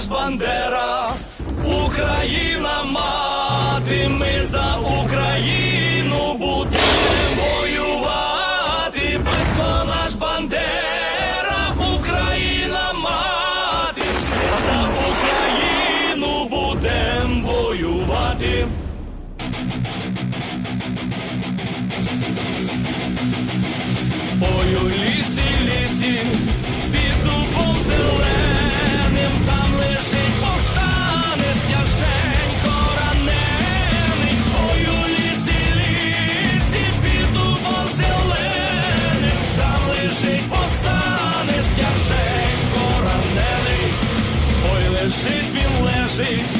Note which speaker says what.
Speaker 1: наш Бандера, Україна мати, ми за Україну будемо воювати, батько наш Бандера, Україна мати, за Україну будемо воювати. Ой, у лісі, лісі. seats.